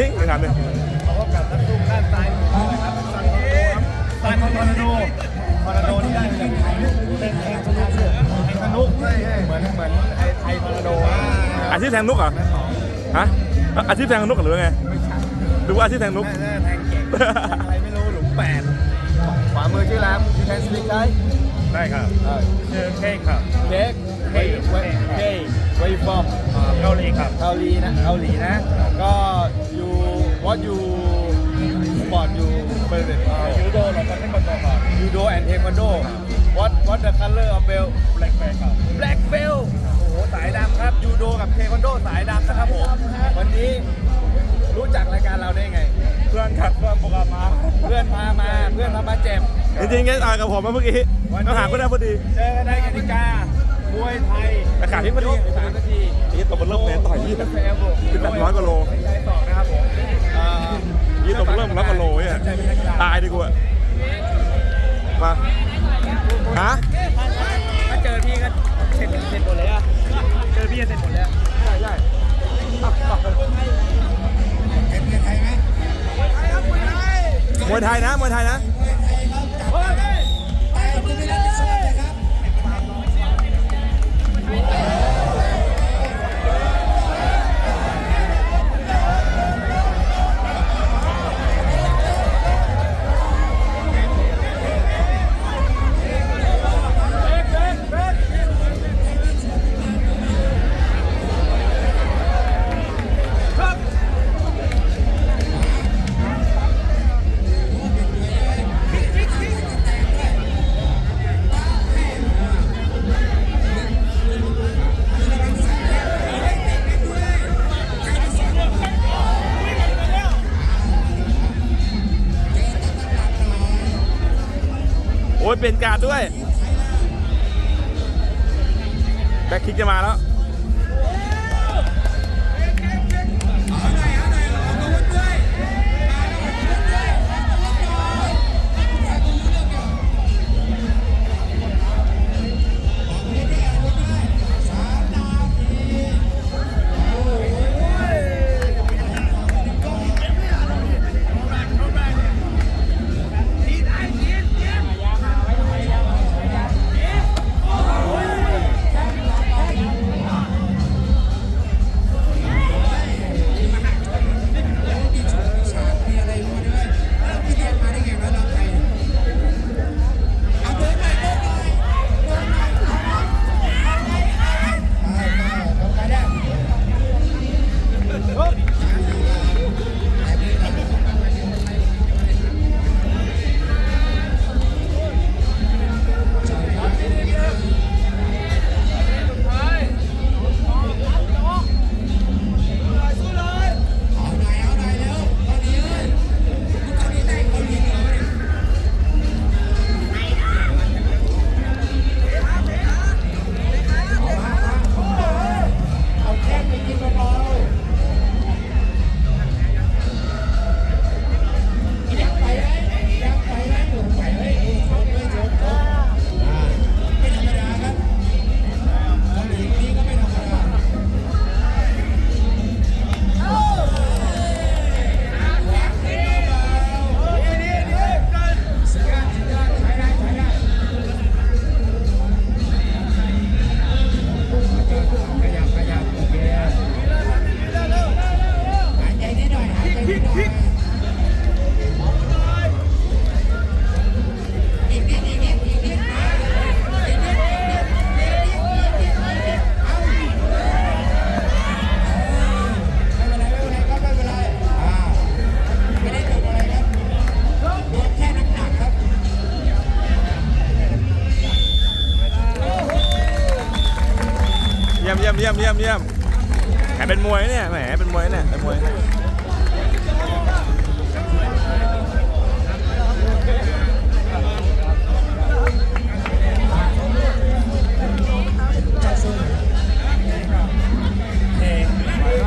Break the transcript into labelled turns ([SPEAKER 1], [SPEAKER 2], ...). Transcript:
[SPEAKER 1] ทิ้งอีกคำหนึ่ง
[SPEAKER 2] พบกับนักสู้ด้านซ้ายนะครับซันโดครับซันทอร์นาโดทอร์นาโดนี่ได้มาจากไทยเป็นแทงทะลุเสือแทงทะลุใช่ใช่เหมือนเหมือนไอ้ไทยทอร์นาโดอา
[SPEAKER 1] ชีพแทงนุกเหรอฮะอาชีพแทงนุกหรือไง
[SPEAKER 2] ไม่ใช่
[SPEAKER 1] หรือว่าอาชีพแทงนุก
[SPEAKER 2] แทงเก่งอะไรไม่รู้หลุมแปดขวามือชื่อร้าน you can speak Thai
[SPEAKER 3] ได้ครับ
[SPEAKER 2] เชื่
[SPEAKER 3] อเค้กครับ
[SPEAKER 2] เค้กเค้กเค้กเค้ก where you from
[SPEAKER 3] อ่าเกาหลีครับ
[SPEAKER 2] เกาหลีนะเกาหลีนะก็ what you sport you favorite
[SPEAKER 3] อ่ายูโดแล้วก็เทควันโดครับ
[SPEAKER 2] judo and taekwondo what what the color of belt
[SPEAKER 3] แบล็กแบกครับ
[SPEAKER 2] black belt โอ้โหสายดำครับยูโดกับเทควันโดสายดำนะครับผมวันนี้รู้จักรายการเราได้ไง
[SPEAKER 3] เพื่อนครับเพื่อนโปรแกรมมา
[SPEAKER 2] เพื่อนพามาเพื่อนพามาเจ็บ
[SPEAKER 1] จริงๆแกอ่านกับผมมาเมื่อกี้ก็หาก็ได้พอดี
[SPEAKER 2] เจอกันได้กติกามวยไทย
[SPEAKER 1] แต่ขาดที่พอดี
[SPEAKER 2] ยกสามนาที
[SPEAKER 1] ไอ้ตัวมันเริ่มแมนต่อยยี่
[SPEAKER 2] เฟลโบ
[SPEAKER 1] คือแบบร้อยกว่าโล
[SPEAKER 2] ไม่ใช่สองนะครับผมเอ่อ
[SPEAKER 1] ยี่ตัวมันเริ่มร้อยกว่าโลเนี่ย
[SPEAKER 2] ใจเป็นนักกีฬา
[SPEAKER 1] ตายดีกว่ามาฮะ
[SPEAKER 2] ถ้าเจอพี่ก็เสร็จเสร็จหมดเลยอะเจอพี่ก็เสร็จหมดเลยอะ
[SPEAKER 1] ใช่ใช่มวยไทยนะมวยไทยนะ โอ้ยเป็นการดด้วย แบ็คคิกจะมาแล้ว ยี่ยมเยี่ยมเยี่ยมเยี่ยมเยี่ยมแหมเป็นมวยเนี่ยแหมเป็นมวยเนี่ยเป็นมวย